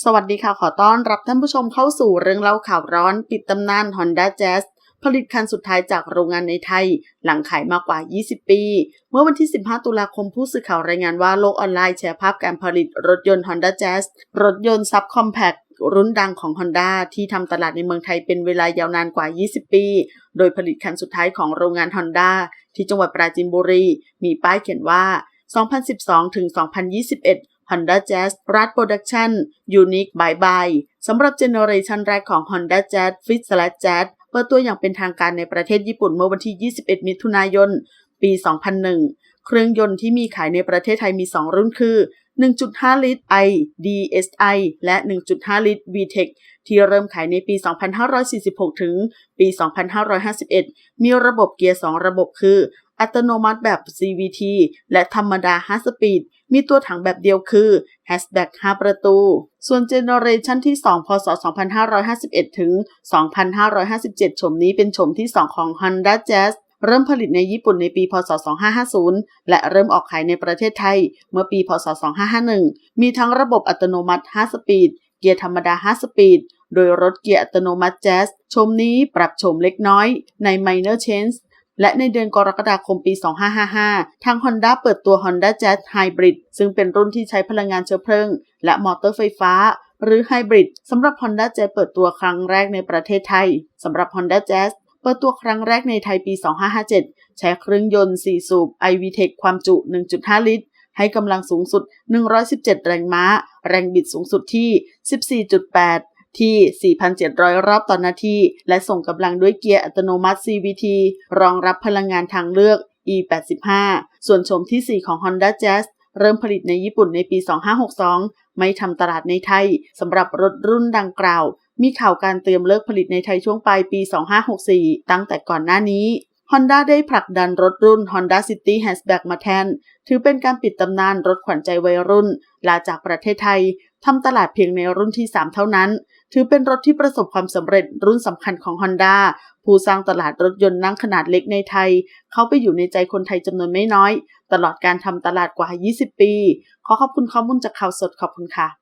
สวัสดีค่ะ ขอต้อนรับท่านผู้ชมเข้าสู่เรื่องเล่าข่าวร้อน ปิดตำนาน Honda Jazz ผลิตคันสุดท้ายจากโรงงานในไทย หลังขายมากกว่า 20 ปี เมื่อวันที่ 15 ตุลาคมผู้สื่อข่าวรายงานว่าโลกออนไลน์แชร์ภาพการผลิตรถยนต์ Honda Jazz รถยนต์ซับคอมแพครุ่นดังของ Honda ที่ทำตลาดในเมืองไทยเป็นเวลายาวนานกว่า 20 ปี โดยผลิตคันสุดท้ายของโรงงาน Honda ที่จังหวัดปราจีนบุรี มีป้ายเขียนว่า 2012 ถึง 2021 Honda Jazz Rad Production Unique Bye Bye สำหรับเจเนอเรชันแรกของ Honda Jazz Fit s l a s Jazz เปิดตัวอย่างเป็นทางการในประเทศญี่ปุ่นเมื่อวันที่ 21 มิถุนายน ปี 2001 เครื่องยนต์ที่มีขายในประเทศไทยมี 2 รุ่นคือ 1.5 ลิตร i DSi และ 1.5 ลิตร VTEC ที่เริ่มขายในปี 2546 ถึง ปี 2551 มีระบบเกียร์ 2 ระบบคือ อัตโนมัติแบบ CVT และธรรมดา 5 สปีด มีตัวถังแบบเดียวคือ Hatchback 5 ประตู ส่วนเจเนอเรชันที่ 2 พศ 2551 ถึง 2557 ชมนี้เป็นชมที่ 2 ของ Honda Jazz เริ่มผลิตในญี่ปุ่นในปี พศ 2550 และเริ่มออกขายในประเทศไทย เมื่อปี พศ 2551 มีทั้งระบบอัตโนมัติ 5 สปีด เกียร์ธรรมดา 5 สปีด โดยรถเกียร์อัตโนมัติ Jazz ชมนี้ปรับโฉมเล็กน้อยใน Minor Change และในเดือนกรกฎาคมปี 2555 ทาง Honda เปิดตัว Honda Jazz Hybrid ซึ่งเป็นรุ่นที่ใช้พลังงานเชื้อเพลิง และมอเตอร์ไฟฟ้า หรือ Hybrid สำหรับ Honda Jazz เปิดตัวครั้งแรกในประเทศไทยสำหรับ Honda Jazz เปิดตัวครั้งแรกในไทยปี 2557 ใช้เครื่องยนต์ 4 สูบ iVTEC ความจุ 1.5 ลิตร ให้กำลังสูงสุด 117 แรงม้า แรงบิดสูงสุดที่ 14.8 ที่ 4,700 รอบต่อนนาที และส่งกำลังด้วยเกียร์อัตโนมัติ CVT รองรับพลังงานทางเลือก E85 ส่วนโฉมที่ 4 ของ Honda Jazz เริ่มผลิตในญี่ปุ่นในปี 2562 ไม่ทำตลาดในไทยสำหรับรถรุ่นดังกล่าว มีข่าวการเตรียมเลิกผลิตในไทยช่วงปลายปี 2564 ตั้งแต่ก่อนหน้านี้ Honda ได้ผลักดันรถรุ่น Honda City Hatchback มาแทน ถือเป็นการปิดตำนานรถขวัญใจวัยรุ่น ลาจากประเทศไทยทำตลาดเพียงในรุ่นที่ 3 เท่านั้น ถือเป็นรถที่ประสบความสำเร็จรุ่นสำคัญของ Honda ผู้สร้างตลาดรถยนต์นั่งขนาดเล็กในไทย เข้าไปอยู่ในใจคนไทยจำนวนไม่น้อย ตลอดการทำตลาดกว่า 20 ปี ขอขอบคุณข้อมูลจากข่าวสดขอบคุณค่ะ